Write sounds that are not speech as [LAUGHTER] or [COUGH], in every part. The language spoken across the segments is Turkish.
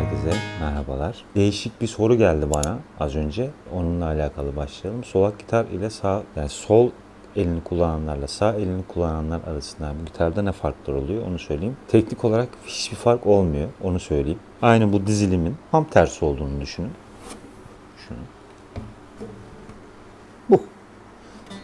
Herkese merhabalar. Değişik bir soru geldi bana az önce. Onunla alakalı başlayalım. Solak gitar ile sağ, yani sol elini kullananlarla sağ elini kullananlar arasında gitarda ne farklar oluyor onu söyleyeyim. Teknik olarak hiçbir fark olmuyor onu söyleyeyim. Aynı bu dizilimin tam tersi olduğunu düşünün. Şunu. Bu.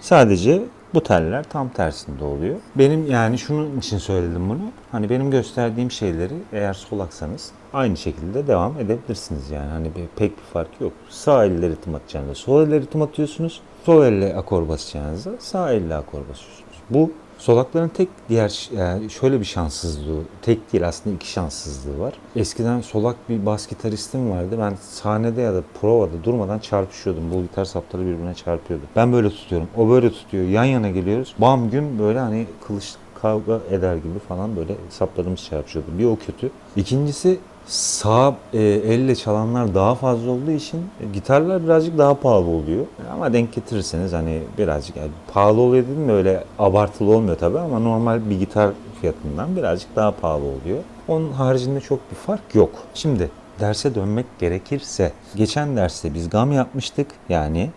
Sadece bu teller tam tersinde oluyor. Benim yani şunun için söyledim bunu. Hani benim gösterdiğim şeyleri eğer solaksanız aynı şekilde devam edebilirsiniz yani. Hani bir, pek bir fark yok. Sağ elle ritim atacağınızda sol elle ritim atıyorsunuz. Sol elle akor basacağınızda sağ elle akor basıyorsunuz. Bu Solakların tek diğer yani şöyle bir şanssızlığı, tek değil aslında iki şanssızlığı var. Eskiden solak bir bas gitaristim vardı. Ben sahnede ya da provada durmadan çarpışıyordum. Bu gitar sapları birbirine çarpıyordu. Ben böyle tutuyorum. O böyle tutuyor. Yan yana geliyoruz. Bam gün böyle hani kılıç kavga eder gibi falan böyle saplarımız çarpışıyordu. Bir o kötü. İkincisi sağ e, elle çalanlar daha fazla olduğu için e, gitarlar birazcık daha pahalı oluyor. Ama denk getirirseniz hani birazcık yani pahalı oluyor dedim mi öyle abartılı olmuyor tabii ama normal bir gitar fiyatından birazcık daha pahalı oluyor. Onun haricinde çok bir fark yok. Şimdi derse dönmek gerekirse geçen derste biz gam yapmıştık yani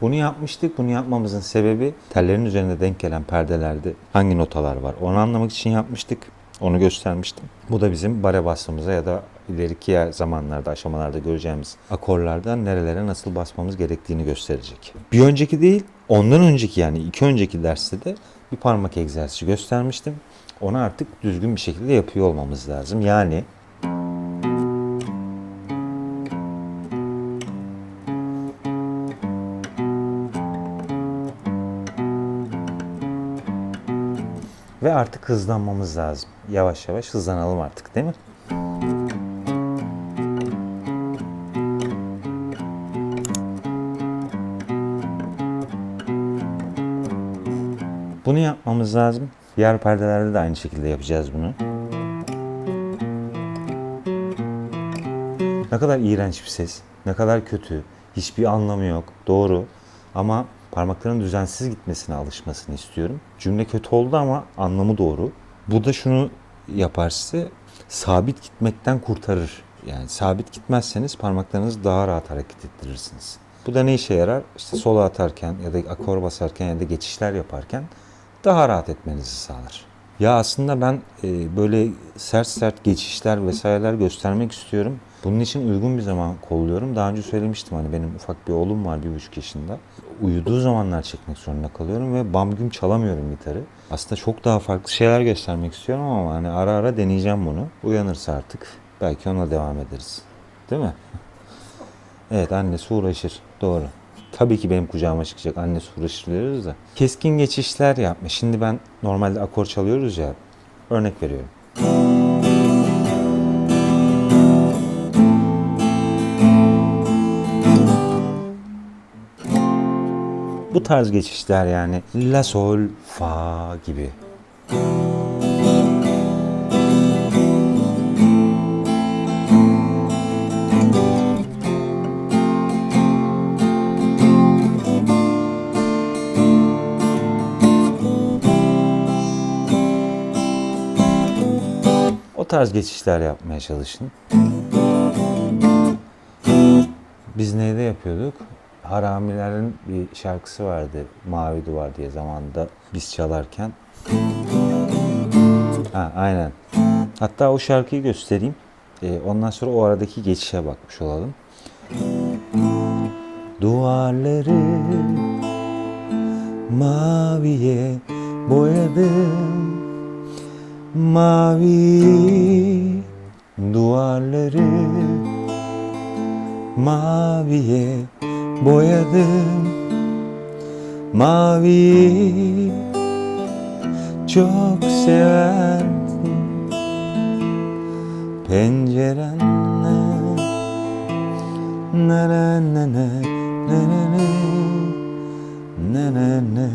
Bunu yapmıştık. Bunu yapmamızın sebebi tellerin üzerinde denk gelen perdelerde hangi notalar var onu anlamak için yapmıştık. Onu göstermiştim. Bu da bizim bare basmamıza ya da ileriki zamanlarda, aşamalarda göreceğimiz akorlardan nerelere nasıl basmamız gerektiğini gösterecek. Bir önceki değil, ondan önceki yani iki önceki derste de bir parmak egzersizi göstermiştim. Onu artık düzgün bir şekilde yapıyor olmamız lazım. Yani ve artık hızlanmamız lazım. Yavaş yavaş hızlanalım artık değil mi? Bunu yapmamız lazım. Diğer perdelerde de aynı şekilde yapacağız bunu. Ne kadar iğrenç bir ses, ne kadar kötü, hiçbir anlamı yok. Doğru. Ama parmakların düzensiz gitmesine alışmasını istiyorum. Cümle kötü oldu ama anlamı doğru. Bu da şunu yapar size, sabit gitmekten kurtarır. Yani sabit gitmezseniz parmaklarınızı daha rahat hareket ettirirsiniz. Bu da ne işe yarar? İşte solo atarken ya da akor basarken ya da geçişler yaparken daha rahat etmenizi sağlar. Ya aslında ben e, böyle sert sert geçişler vesaireler göstermek istiyorum. Bunun için uygun bir zaman kolluyorum. Daha önce söylemiştim hani benim ufak bir oğlum var bir buçuk yaşında. Uyuduğu zamanlar çekmek zorunda kalıyorum ve bam güm çalamıyorum gitarı. Aslında çok daha farklı şeyler göstermek istiyorum ama hani ara ara deneyeceğim bunu. Uyanırsa artık belki ona devam ederiz. Değil mi? [LAUGHS] Evet annesi uğraşır. Doğru. Tabii ki benim kucağıma çıkacak annesi uğraşır diyoruz da. Keskin geçişler yapma. Şimdi ben normalde akor çalıyoruz ya. Örnek veriyorum. Bu tarz geçişler yani la sol fa gibi. O tarz geçişler yapmaya çalışın. Biz neyde yapıyorduk? Haramilerin bir şarkısı vardı. Mavi Duvar diye zamanında biz çalarken. Ha, aynen. Hatta o şarkıyı göstereyim. Ee, ondan sonra o aradaki geçişe bakmış olalım. Duvarları maviye boyadım Mavi duvarları maviye boyadım Mavi. Çok severdim Pencerenle ne ne ne ne ne ne ne ne ne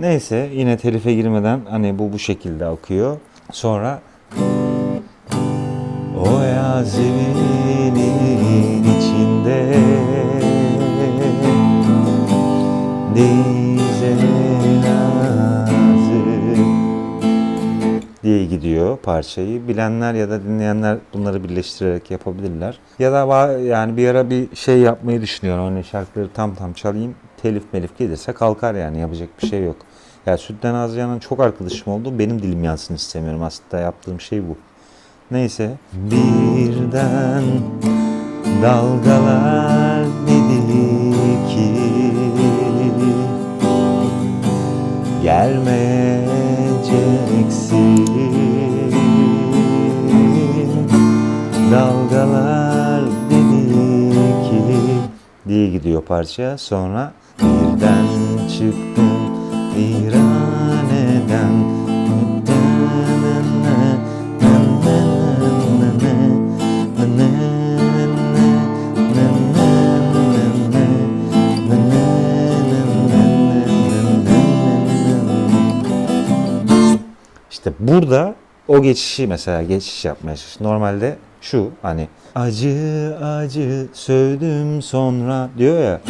Neyse yine telife girmeden hani bu bu şekilde akıyor. Sonra azevinin içinde Neyse diye gidiyor parçayı. Bilenler ya da dinleyenler bunları birleştirerek yapabilirler. Ya da yani bir ara bir şey yapmayı düşünüyorum. Hani şarkıları tam tam çalayım. Telif melif gelirse kalkar yani yapacak bir şey yok. Ya yani Sütten Azya'nın çok arkadaşım oldu. Benim dilim yansın istemiyorum. Aslında yaptığım şey bu. Neyse. Birden dalgalar dedi ki gelmeyeceksin dalgalar dedi ki diye gidiyor parça. Sonra birden çıktım viraneden burada o geçişi mesela geçiş yapmaya çalış. Normalde şu hani acı acı sövdüm sonra diyor ya.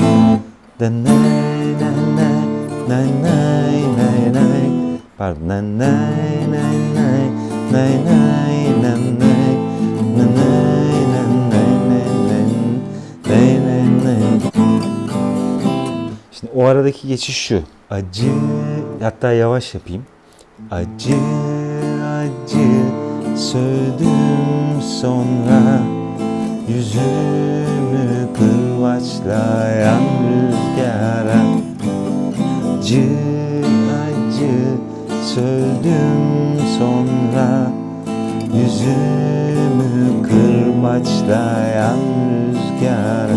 Pardon. Şimdi o aradaki geçiş şu. Acı hatta yavaş yapayım. Acı acı sövdüm sonra Yüzümü kırbaçlayan rüzgara Acı acı sövdüm sonra Yüzümü kırbaçlayan rüzgara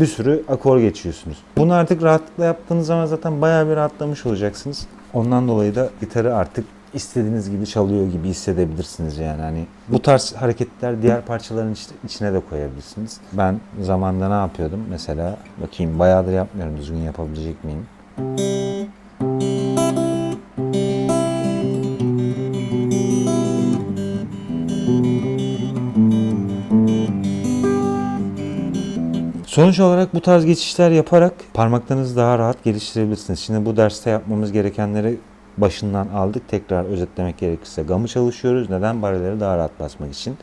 bir sürü akor geçiyorsunuz. Bunu artık rahatlıkla yaptığınız zaman zaten bayağı bir rahatlamış olacaksınız. Ondan dolayı da gitarı artık istediğiniz gibi çalıyor gibi hissedebilirsiniz yani. Hani bu tarz hareketler diğer parçaların iç- içine de koyabilirsiniz. Ben zamanda ne yapıyordum? Mesela bakayım bayağıdır yapmıyorum. Düzgün yapabilecek miyim? Sonuç olarak bu tarz geçişler yaparak parmaklarınızı daha rahat geliştirebilirsiniz. Şimdi bu derste yapmamız gerekenleri başından aldık. Tekrar özetlemek gerekirse gamı çalışıyoruz. Neden? Bareleri daha rahat basmak için.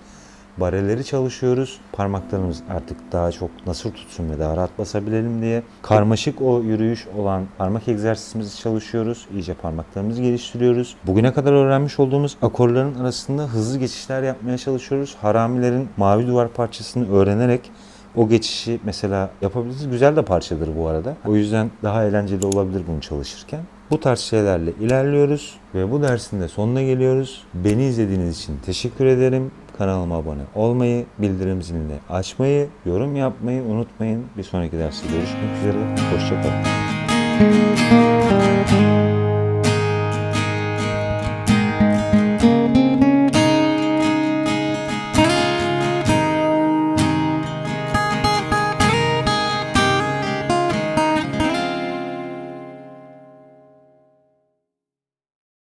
Bareleri çalışıyoruz. Parmaklarımız artık daha çok nasır tutsun ve daha rahat basabilelim diye. Karmaşık o yürüyüş olan parmak egzersizimizi çalışıyoruz. İyice parmaklarımızı geliştiriyoruz. Bugüne kadar öğrenmiş olduğumuz akorların arasında hızlı geçişler yapmaya çalışıyoruz. Haramilerin Mavi Duvar parçasını öğrenerek o geçişi mesela yapabiliriz. Güzel de parçadır bu arada. O yüzden daha eğlenceli olabilir bunu çalışırken. Bu tarz şeylerle ilerliyoruz ve bu dersin de sonuna geliyoruz. Beni izlediğiniz için teşekkür ederim. Kanalıma abone olmayı, bildirim zilini açmayı, yorum yapmayı unutmayın. Bir sonraki derste görüşmek üzere. Hoşçakalın.